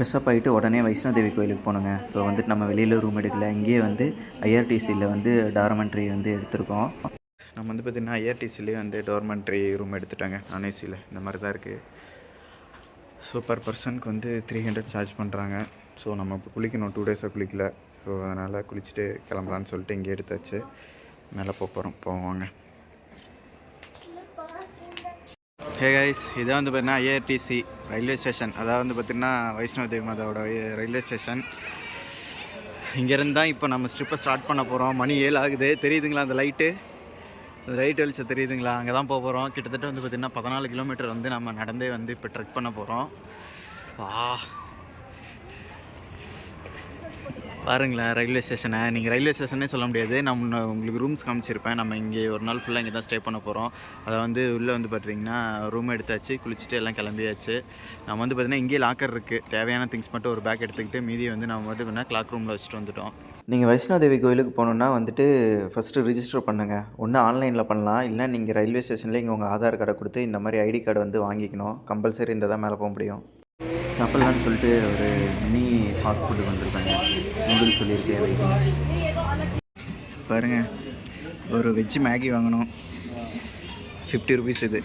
Fresh up ஆகிட்டு உடனே வைஷ்ணோதேவி கோயிலுக்கு போனோங்க ஸோ வந்துட்டு நம்ம வெளியில் ரூம் எடுக்கல. இங்கேயே வந்து ஐஆர்டிசியில் வந்து டார்மெண்ட்ரி வந்து எடுத்திருக்கோம். நம்ம வந்து பார்த்திங்கன்னா ஐஆர்டிசிலே வந்து டார்மெண்ட்ரி ரூம் எடுத்துட்டாங்க. நான்ஏசியில் இந்த மாதிரி தான் இருக்குது ஸோ பர் பர்சனுக்கு வந்து த்ரீ ஹண்ட்ரட் சார்ஜ் பண்ணுறாங்க ஸோ நம்ம இப்போ குளிக்கணும் டூ டேஸாக குளிக்கல. ஸோ அதனால் குளிச்சுட்டு கிளம்பலான்னு சொல்லிட்டு இங்கே எடுத்தாச்சு. மேலே போக போகிறோம் போவாங்க. ஹே கைஸ் இதான் வந்து பார்த்தீங்கன்னா ஐஆர்டிசி ரயில்வே ஸ்டேஷன் அதாவது வந்து பார்த்திங்கன்னா வைஷ்ணவ மாதாவோட ரயில்வே ஸ்டேஷன் இங்கேருந்து தான் இப்போ நம்ம ஸ்ட்ரிப்பை ஸ்டார்ட் பண்ண போகிறோம் மணி ஏழு ஆகுது. தெரியுதுங்களா அந்த லைட்டு அந்த லைட் வெளிச்சம் தெரியுதுங்களா? அங்கே தான் போக போகிறோம் கிட்டத்தட்ட வந்து பார்த்திங்கன்னா பதினாலு கிலோமீட்டர் வந்து நம்ம நடந்தே வந்து இப்போ ட்ரெக் பண்ண போகிறோம் வா. பாருங்களேன் ரயில்வே ஸ்டேஷனை. நீங்கள் ரயில்வே ஸ்டேஷனே சொல்ல முடியாது. நான் முன்ன உங்களுக்கு ரூம்ஸ் காமிச்சிருப்பேன். நம்ம இங்கே ஒரு நாள் ஃபுல்லாக இங்கே தான் ஸ்டே பண்ண போகிறோம் அதை வந்து உள்ளே வந்து பார்த்தீங்கன்னா ரூம் எடுத்தாச்சு குளிச்சுட்டு எல்லாம் கிளம்பியாச்சு. நம்ம வந்து பார்த்திங்கன்னா இங்கேயே லாக்கர் இருக்குது தேவையான திங்ஸ் மட்டும் ஒரு பேக் எடுத்துக்கிட்டு மீதியை வந்து நம்ம வந்து பண்ணால் கிளாக் ரூமில் வச்சுட்டு வந்துட்டோம். நீங்கள் வைஷ்ணோதேவி கோயிலுக்கு போகணுன்னா வந்துட்டு ஃபஸ்ட்டு ரிஜிஸ்டர் பண்ணுங்கள் ஒன்று ஆன்லைனில் பண்ணலாம். இல்லை நீங்கள் ரயில்வே ஸ்டேஷனில் இங்கே உங்கள் ஆதார் கார்டை கொடுத்து இந்த மாதிரி ஐடி கார்டு வந்து வாங்கிக்கணும். கம்பல்சரி இந்த தான் மேலே போக முடியும். சாப்பிட்லான்னு சொல்லிட்டு ஒரு மினி ஃபாஸ்ட் ஃபுட்டு வந்திருக்காங்க. நூடுல்ஸ் சொல்லியிருக்கேன் வெயிட்டிங் பாருங்கள் ஒரு வெஜ் மேகி வாங்கணும். ஃபிஃப்டி ருபீஸ் இது.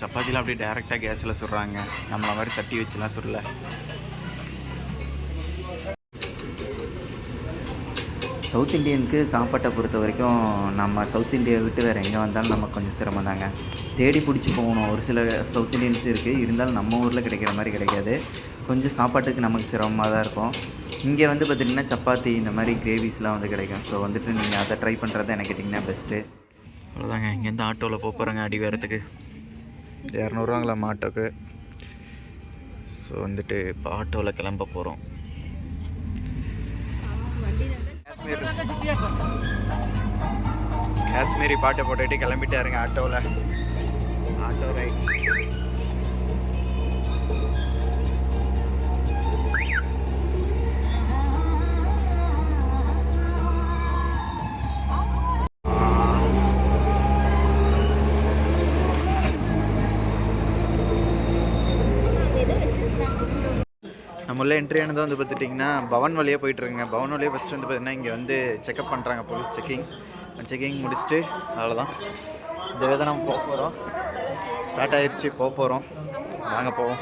சப்பாத்திலாம் அப்படியே டேரெக்டாக கேஸில் சுடுறாங்க. நம்மளை மாதிரி சட்டி வச்சுலாம் சுடல. சவுத் இண்டியனுக்கு சாப்பாட்டை பொறுத்த வரைக்கும் நம்ம சவுத் இந்தியாவை விட்டு வேறு எங்கே வந்தாலும் நமக்கு கொஞ்சம் சிரமம் தாங்க தேடி பிடிச்சி போகணும். ஒரு சில சவுத் இண்டியன்ஸ் இருக்குது இருந்தாலும் நம்ம ஊரில் கிடைக்கிற மாதிரி கிடைக்காது. கொஞ்சம் சாப்பாட்டுக்கு நமக்கு சிரமமாக தான் இருக்கும். இங்கே வந்து பார்த்திங்கன்னா சப்பாத்தி இந்த மாதிரி கிரேவிஸ்லாம் வந்து கிடைக்கும். ஸோ வந்துட்டு நீங்கள் அதை ட்ரை பண்ணுறது எனக்கு கேட்டிங்கன்னா பெஸ்ட்டு அவ்வளோதாங்க இங்கேருந்து ஆட்டோவில் போக போகிறேங்க அடி வரத்துக்கு இரநூறுவாங்களாம் ஆட்டோக்கு. ஸோ வந்துட்டு இப்போ ஆட்டோவில் கிளம்ப போகிறோம் காஷ்மீர். காஷ்மீரி பாட்டை போட்டுட்டு கிளம்பிட்டாருங்க ஆட்டோவில் ஆட்டோ ரைட். நம்ம உள்ள என்ட்ரி ஆனது வந்து பார்த்துட்டிங்கன்னா பவன் வழியாக போயிட்டுருக்குங்க. பவன் வழியாக ஃபஸ்ட்டு வந்து பார்த்திங்கன்னா இங்கே வந்து செக்அப் பண்ணுறாங்க போலீஸ் செக்கிங் செக்கிங் முடிச்சுட்டு அவ்வளோதான் இந்த வித நம்ம போக போகிறோம் ஸ்டார்ட் ஆயிடுச்சு போக போகிறோம் வாங்க போவோம்.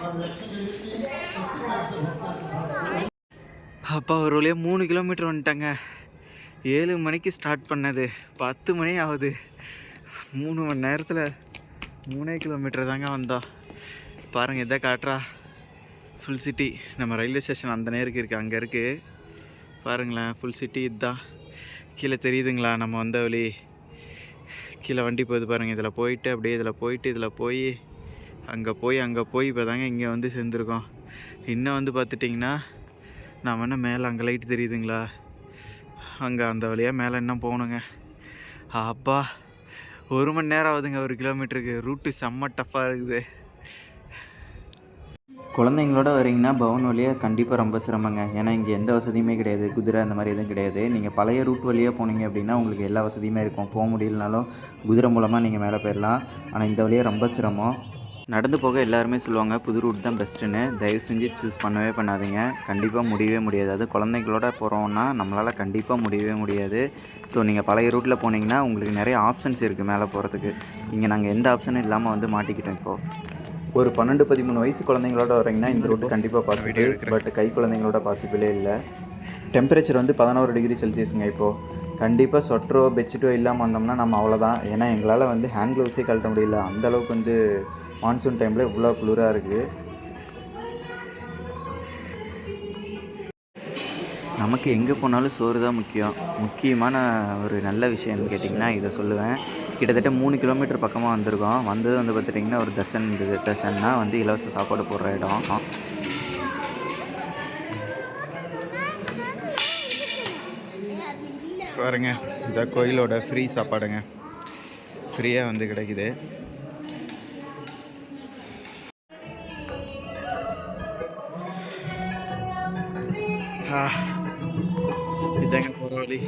அப்பா ஒரு வழியாக மூணு கிலோமீட்டர் வந்துட்டாங்க. ஏழு மணிக்கு ஸ்டார்ட் பண்ணது. பத்து மணி ஆகுது. மூணு மணி நேரத்தில் மூணே கிலோமீட்டர் தாங்க வந்தோம். பாருங்கள் இதை காட்டுறா. ஃபுல் சிட்டி நம்ம ரயில்வே ஸ்டேஷன் அந்த நேருக்கு இருக்குது அங்கே இருக்குது பாருங்களேன் ஃபுல் சிட்டி இதுதான். கீழே தெரியுதுங்களா? நம்ம வந்த வழி. கீழே வண்டி போகுது பாருங்கள் இதில் போயிட்டு அப்படியே இதில் போயிட்டு இதில் போய் அங்கே போய் அங்கே போய் இப்போ தாங்க இங்கே வந்து சேர்ந்துருக்கோம். இன்னும் வந்து பார்த்துட்டிங்கன்னா நம்ம என்ன மேலே அங்கே லைட் தெரியுதுங்களா? அங்கே அந்த வழியாக மேலே இன்னும் போகணுங்க. அப்பா ஒரு மணி நேரம் ஆகுதுங்க. ஒரு கிலோமீட்டருக்கு ரூட்டு செம்ம டஃப்பாக இருக்குது. குழந்தைங்களோட வரீங்கன்னா பவன் வழியாக கண்டிப்பாக ரொம்ப சிரமங்க. ஏன்னா இங்கே எந்த வசதியுமே கிடையாது. குதிரை அந்த மாதிரி எதுவும் கிடையாது. நீங்கள் பழைய ரூட் வழியாக போனீங்க அப்படின்னா உங்களுக்கு எல்லா வசதியுமே இருக்கும். போக முடியலனாலும் குதிரை மூலமாக நீங்கள் மேலே போயிடலாம் ஆனால் இந்த வழியாக ரொம்ப சிரமம். நடந்து போக எல்லாருமே சொல்லுவாங்க புது ரூட் தான் பெஸ்ட்டுன்னு தயவு செஞ்சு சூஸ் பண்ணவே பண்ணாதீங்க. கண்டிப்பாக முடியவே முடியாது. அது குழந்தைங்களோட போகிறோன்னா நம்மளால் கண்டிப்பாக முடியவே முடியாது. ஸோ நீங்கள் பழைய ரூட்டில் போனீங்கன்னா உங்களுக்கு நிறைய ஆப்ஷன்ஸ் இருக்குது மேலே போகிறதுக்கு இங்கே நாங்கள் எந்த ஆப்ஷனும் இல்லாமல் வந்து மாட்டிக்கிட்டோம் இப்போது ஒரு பன்னெண்டு பதிமூணு வயசு குழந்தைங்களோட வரீங்கன்னா இந்த ரூட்டு கண்டிப்பாக பாசிபிள் பட் கை குழந்தைங்களோட பாசிபிளே இல்லை. டெம்பரேச்சர் வந்து பதினோரு டிகிரி செல்சியஸுங்க இப்போது கண்டிப்பாக சொட்டரோ பெட்ஷீட்டோ இல்லாமல் வந்தோம்னா நம்ம அவ்வளோதான் ஏன்னா எங்களால் வந்து ஹேண்ட் க்ளவுஸே கழட்ட முடியல. அந்த அளவுக்கு வந்து மான்சூன் டைமில் இவ்வளோ குளிராக இருக்குது நமக்கு எங்கே போனாலும் சோறு தான் முக்கியம். முக்கியமான ஒரு நல்ல விஷயம்னு கேட்டிங்கன்னா இதை சொல்லுவேன். கிட்டத்தட்ட மூணு கிலோமீட்டர் பக்கமாக வந்திருக்கோம். வந்தது வந்து பார்த்துட்டிங்கன்னா ஒரு தர்ஷன் இருந்தது தர்ஷன்னா வந்து இலவச சாப்பாடு போடுற இடம். பாருங்க இந்த கோயிலோட ஃப்ரீ சாப்பாடுங்க. ஃப்ரீயாக வந்து கிடைக்குது. இதாங்க போகிற வழி.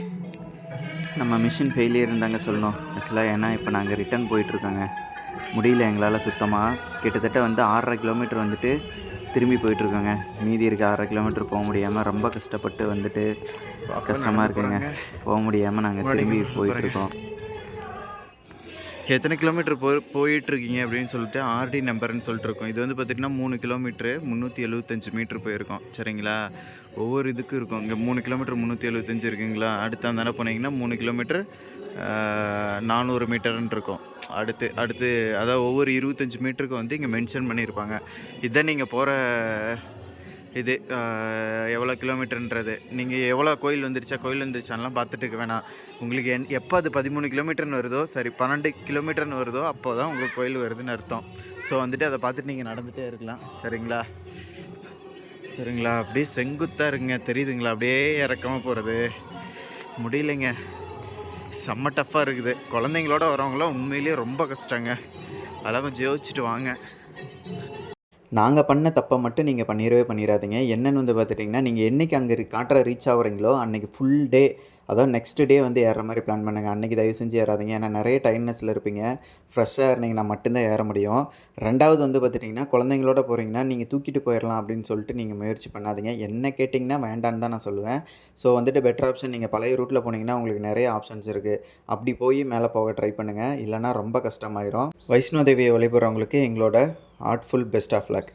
நம்ம மிஷின் ஃபெயிலியர் இருந்தாங்க சொல்லணும். ஆக்சுவலாக ஏன்னா இப்போ நாங்கள் ரிட்டர்ன் போயிட்டுருக்கோங்க. முடியல எங்களால் சுத்தமாக கிட்டத்தட்ட வந்து ஆறரை கிலோமீட்டர் வந்துட்டு திரும்பி போயிட்டுருக்கோங்க. மீதி இருக்க அரை கிலோமீட்டர் போக முடியாமல் ரொம்ப கஷ்டப்பட்டு வந்துட்டு கஷ்டமாக இருக்குங்க. போக முடியாமல் நாங்கள் திரும்பி போயிட்டுருக்கோம். எத்தனை கிலோமீட்டர் போ போயிட்டுருக்கீங்க அப்படின்னு சொல்லிட்டு ஆர்டி நம்பர்னு சொல்லிட்டு இருக்கோம். இது வந்து பார்த்திங்கன்னா மூணு கிலோமீட்ரு முந்நூற்றி எழுபத்தஞ்சு மீட்ரு போயிருக்கோம். சரிங்களா? ஒவ்வொரு இதுக்கும் இருக்கும். இங்கே மூணு கிலோமீட்டர் முந்நூற்றி எழுபத்தஞ்சு இருக்குங்களா? அடுத்து அந்த போனீங்கன்னா மூணு கிலோமீட்டர் நானூறு மீட்டர்னு இருக்கும். அடுத்து அடுத்து அதாவது ஒவ்வொரு இருபத்தஞ்சி மீட்டருக்கு வந்து இங்கே மென்ஷன் பண்ணியிருப்பாங்க. இதான் நீங்கள் போகிற இது எவ்வளோ கிலோமீட்டர்ன்றது. நீங்கள் எவ்வளோ கோயில் வந்துருச்சா கோயில் வந்துருச்சான்லாம் பார்த்துட்டு இருக்க வேணாம். உங்களுக்கு என் எப்போ அது பதிமூணு கிலோமீட்டர்னு வருதோ சரி பன்னெண்டு கிலோமீட்டர்னு வருதோ அப்போ தான் உங்களுக்கு கோயில் வருதுன்னு அர்த்தம். ஸோ வந்துட்டு அதை பார்த்துட்டு நீங்கள் நடந்துகிட்டே இருக்கலாம். சரிங்களா? சரிங்களா? அப்படியே செங்குத்தாக இருங்க. தெரியுதுங்களா? அப்படியே இறக்கமாக போகிறது முடியலைங்க. செம்ம டஃப்பாக இருக்குது. குழந்தைங்களோட வரவங்களாம் உண்மையிலேயே ரொம்ப கஷ்டங்க. அதெல்லாம் கொஞ்சம் யோசிச்சுட்டு வாங்க. நாங்கள் பண்ண தப்பை மட்டும் நீங்கள் பண்ணிடவே பண்ணிடாதீங்க. என்னென்னு வந்து பார்த்துட்டிங்கன்னா நீங்கள் என்றைக்கு அங்கே காட்டுற ரீச் ஆகுறீங்களோ அன்றைக்கி ஃபுல் டே அதாவது நெக்ஸ்ட் டே வந்து ஏற மாதிரி பிளான் பண்ணுங்கள் அன்றைக்கி தயவு செஞ்சு ஏறாதீங்க. ஏன்னா நிறைய டைட்னஸில் இருப்பீங்க. ஃப்ரெஷ்ஷாக இருந்தீங்கன்னா மட்டும்தான் ஏற முடியும். ரெண்டாவது வந்து பார்த்துட்டிங்கன்னா குழந்தைங்களோட போகிறீங்கன்னா நீங்கள் தூக்கிட்டு போயிடலாம் அப்படின்னு சொல்லிட்டு நீங்கள் முயற்சி பண்ணாதீங்க. என்ன கேட்டிங்கன்னா வேண்டான்னு தான் நான் சொல்லுவேன். ஸோ வந்துட்டு பெட்டர் ஆப்ஷன் நீங்கள் பழைய ரூட்டில் போனீங்கன்னா உங்களுக்கு நிறைய ஆப்ஷன்ஸ் இருக்குது அப்படி போய் மேலே போக ட்ரை பண்ணுங்கள் இல்லைன்னா ரொம்ப கஷ்டமாயிரும். வைஷ்ணோ தேவியை வழிபடுறவங்களுக்கு எங்களோட Artful best of luck.